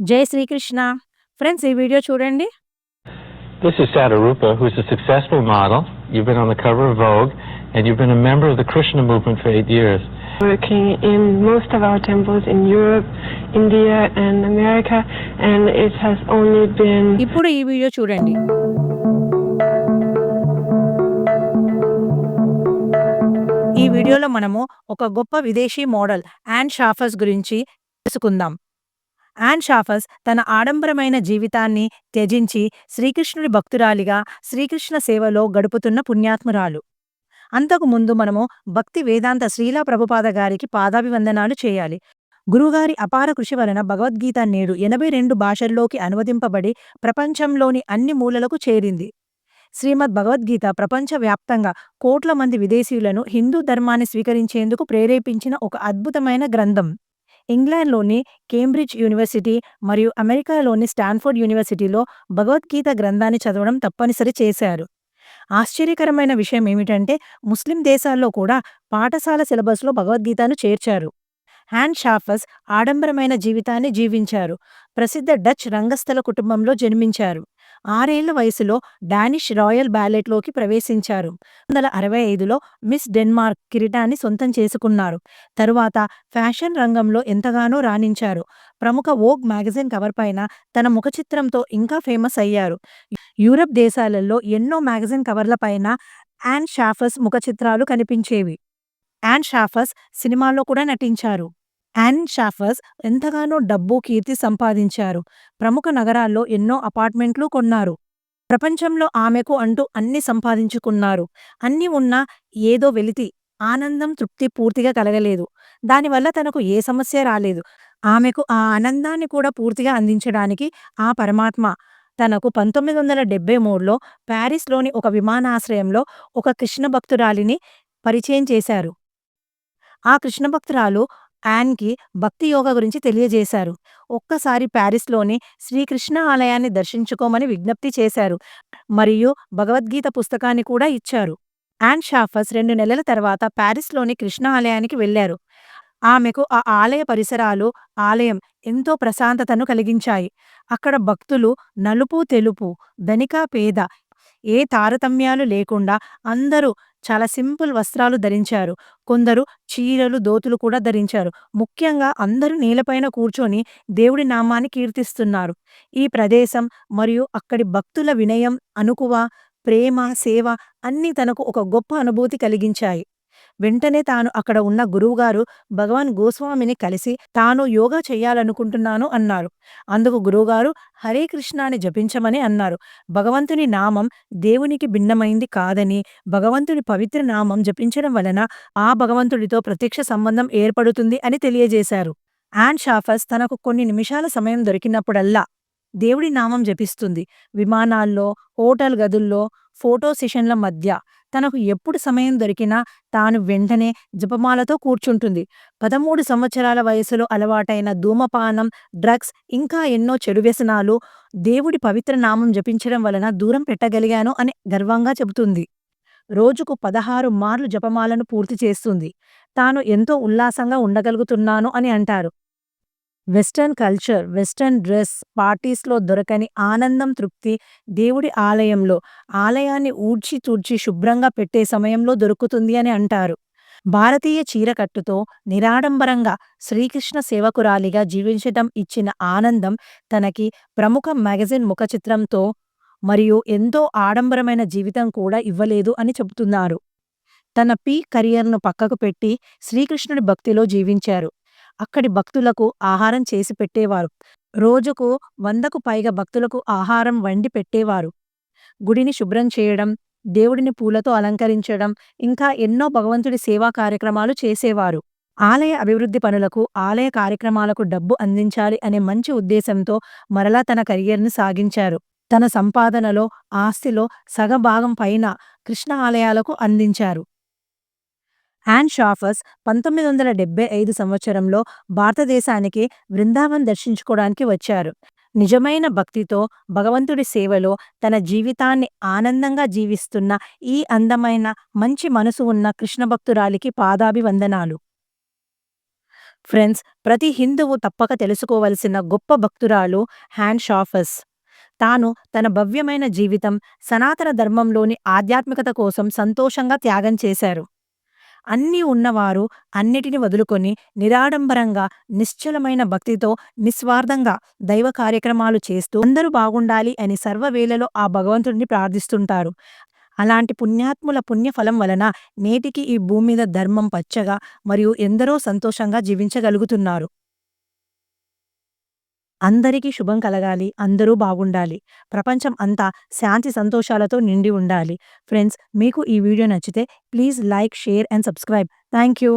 జై శ్రీకృష్ణ ఫ్రెండ్స్ ఈ వీడియో చూడండి This is Sadarupa, who's a successful model. You've been on the cover of Vogue, and you've been a member of the Krishna movement for eight years. working in most of our temples in Europe, India, and America, and it has only been ఇప్పుడు ఈ video చూడండి ఈ వీడియోలో మనము ఒక గొప్ప విదేశీ model an షాఫస్ గురించి తెలుసుకుందాం యాన్ షాఫస్ తన ఆడంబరమైన జీవితాన్ని త్యజించి శ్రీకృష్ణుడి భక్తురాలిగా శ్రీకృష్ణ సేవలో గడుపుతున్న పుణ్యాత్మురాలు. అంతకు ముందు మనము భక్తి వేదాంత శ్రీలా ప్రభుపాద గారికి పాదాభివందనాలు చేయాలి. గురుగారి అపార కృషి వలన భగవద్గీత నేడు ఎనభై రెండు భాషల్లోకి అనువదింపబడి ప్రపంచంలోని అన్ని మూలలకు చేరింది. శ్రీమద్ భగవద్గీత ప్రపంచవ్యాప్తంగా కోట్ల మంది విదేశీయులను హిందూ ధర్మాన్ని స్వీకరించేందుకు ప్రేరేపించిన ఒక అద్భుతమైన గ్రంథం. ఇంగ్లాండ్లోని కేంబ్రిడ్జ్ యూనివర్సిటీ మరియు అమెరికాలోని స్టాన్ఫోర్డ్ యూనివర్సిటీలో భగవద్గీత గ్రంథాన్ని చదవడం తప్పనిసరి చేశారు. ఆశ్చర్యకరమైన విషయం ఏమిటంటే ముస్లిం దేశాల్లో కూడా పాఠశాల సిలబస్లో భగవద్గీతను చేర్చారు. హ్యాన్ షాఫస్ ఆడంబరమైన జీవితాన్ని జీవించారు. ప్రసిద్ధ డచ్ రంగస్థల కుటుంబంలో జన్మించారు. ఆరేళ్ళ వయసులో డానిష్ రాయల్ బ్యాలెట్లోకి ప్రవేశించారు. వందల అరవై ఐదులో మిస్ డెన్మార్క్ కిరీటాన్ని సొంతం చేసుకున్నారు. తరువాత ఫ్యాషన్ రంగంలో ఎంతగానో రాణించారు. ప్రముఖ ఓగ్ మ్యాగజైన్ కవర్ పైన తన ముఖ చిత్రంతో ఇంకా ఫేమస్ అయ్యారు. యూరప్ దేశాలలో ఎన్నో మ్యాగజైన్ కవర్ల పైన యాన్ షాఫస్ ముఖ చిత్రాలు కనిపించేవి. యాన్ షాఫస్ సినిమాల్లో కూడా నటించారు. యాన్ షాఫర్స్ ఎంతగానో డబ్బు కీర్తి సంపాదించారు. ప్రముఖ నగరాల్లో ఎన్నో అపార్ట్మెంట్లు కొన్నారు. ప్రపంచంలో ఆమెకు అంటూ అన్ని సంపాదించుకున్నారు. అన్ని ఉన్నా ఏదో వెలితి ఆనందం తృప్తి పూర్తిగా కలగలేదు. దానివల్ల తనకు ఏ సమస్య రాలేదు. ఆమెకు ఆ ఆనందాన్ని కూడా పూర్తిగా అందించడానికి ఆ పరమాత్మ తనకు పంతొమ్మిది వందల డెబ్బై మూడులో ప్యారిస్లోని ఒక విమానాశ్రయంలో ఒక కృష్ణ భక్తురాలిని పరిచయం చేశారు. ఆ కృష్ణ భక్తురాలు యాన్కి భక్తి యోగ గురించి తెలియజేశారు. ఒక్కసారి ప్యారిస్లోని శ్రీకృష్ణ ఆలయాన్ని దర్శించుకోమని విజ్ఞప్తి చేశారు. మరియు భగవద్గీత పుస్తకాన్ని కూడా ఇచ్చారు. యాన్ షాఫస్ రెండు నెలల తర్వాత ప్యారిస్లోని కృష్ణ ఆలయానికి వెళ్ళారు ఆమెకు ఆ ఆలయ పరిసరాలు ఆలయం ఎంతో ప్రశాంతతను కలిగించాయి. అక్కడ భక్తులు నలుపు తెలుపు ధనిక పేద ఏ తారతమ్యాలు లేకుండా అందరూ చాలా సింపుల్ వస్త్రాలు ధరించారు. కొందరు చీరలు దోతులు కూడా ధరించారు. ముఖ్యంగా అందరూ నేలపైన కూర్చొని దేవుడి నామాన్ని కీర్తిస్తున్నారు. ఈ ప్రదేశం మరియు అక్కడి భక్తుల వినయం అనుకువ ప్రేమ సేవ అన్నీ తనకు ఒక గొప్ప అనుభూతి కలిగించాయి. వెంటనే తాను అక్కడ ఉన్న గురువుగారు భగవాన్ గోస్వామిని కలిసి తాను యోగా చెయ్యాలనుకుంటున్నాను అన్నారు. అందుకు గురువుగారు హరే కృష్ణ అని జపించమని అన్నారు. భగవంతుని నామం దేవునికి భిన్నమైంది కాదని భగవంతుని పవిత్ర నామం జపించడం వలన ఆ భగవంతుడితో ప్రత్యక్ష సంబంధం ఏర్పడుతుంది అని తెలియజేశారు. యాన్ షాఫస్ తనకు కొన్ని నిమిషాల సమయం దొరికినప్పుడల్లా దేవుడి నామం జపిస్తుంది. విమానాల్లో హోటల్ గదుల్లో ఫోటో సెషన్ల మధ్య తనకు ఎప్పుడు సమయం దొరికినా తాను వెంటనే జపమాలతో కూర్చుంటుంది. పదమూడు సంవత్సరాల వయసులో అలవాటైన ధూమపానం డ్రగ్స్ ఇంకా ఎన్నో చెడు వ్యసనాలు దేవుడి పవిత్ర నామం జపించడం వలన దూరం పెట్టగలిగాను అని గర్వంగా చెబుతుంది. రోజుకు పదహారు మార్లు జపమాలను పూర్తి చేస్తుంది. తాను ఎంతో ఉల్లాసంగా ఉండగలుగుతున్నాను అని అంటారు. వెస్టర్న్ కల్చర్ వెస్టర్న్ డ్రెస్ పార్టీస్లో దొరకని ఆనందం తృప్తి దేవుడి ఆలయంలో ఆలయాన్ని ఊడ్చి తూడ్చి శుభ్రంగా పెట్టే సమయంలో దొరుకుతుంది అని అంటారు. భారతీయ చీరకట్టుతో నిరాడంబరంగా శ్రీకృష్ణ సేవకురాలిగా జీవించటం ఇచ్చిన ఆనందం తనకి ప్రముఖ మ్యాగజిన్ ముఖచిత్రంతో మరియు ఎంతో ఆడంబరమైన జీవితం కూడా ఇవ్వలేదు అని చెబుతున్నారు. తన పీ కెరియర్ను పక్కకు పెట్టి శ్రీకృష్ణుడి భక్తిలో జీవించారు. అక్కడి భక్తులకు ఆహారం చేసి పెట్టేవారు. రోజుకు వందకు పైగా భక్తులకు ఆహారం వండి పెట్టేవారు. గుడిని శుభ్రం చేయడం దేవుడిని పూలతో అలంకరించడం ఇంకా ఎన్నో భగవంతుడి సేవా కార్యక్రమాలు చేసేవారు. ఆలయ అభివృద్ధి పనులకు ఆలయ కార్యక్రమాలకు డబ్బు అందించాలి అనే మంచి ఉద్దేశంతో మరలా తన కెరియర్ను సాగించారు. తన సంపాదనలో ఆస్తిలో సగభాగం పైన కృష్ణ ఆలయాలకు అందించారు. యాన్ షాఫర్స్ పంతొమ్మిది వందల డెబ్బై ఐదు సంవత్సరంలో భారతదేశానికి బృందావన్ దర్శించుకోవడానికి వచ్చారు. నిజమైన భక్తితో భగవంతుడి సేవలో తన జీవితాన్ని ఆనందంగా జీవిస్తున్న ఈ అందమైన మంచి మనసు ఉన్న కృష్ణ భక్తురాలికి పాదాభివందనాలు. ఫ్రెండ్స్ ప్రతి హిందువు తప్పక తెలుసుకోవలసిన గొప్ప భక్తురాలు హ్యాండ్ షాఫర్స్ తాను తన భవ్యమైన జీవితం సనాతన ధర్మంలోని ఆధ్యాత్మికత కోసం సంతోషంగా త్యాగం చేశారు. అన్నీ ఉన్నవారు అన్నిటిని వదులుకొని నిరాడంబరంగా నిశ్చలమైన భక్తితో నిస్వార్థంగా దైవ కార్యక్రమాలు చేస్తూ అందరూ బాగుండాలి అని సర్వవేళలో ఆ భగవంతుడిని ప్రార్థిస్తుంటారు. అలాంటి పుణ్యాత్ముల పుణ్యఫలం వలన నేటికి ఈ భూమి మీద ధర్మం పచ్చగా మరియు ఎందరో సంతోషంగా జీవించగలుగుతున్నారు. అందరికీ శుభం కలగాలి అందరూ బాగుండాలి. ప్రపంచం అంతా శాంతి సంతోషాలతో నిండి ఉండాలి. ఫ్రెండ్స్ మీకు ఈ వీడియో నచ్చితే please like share and subscribe. Thank you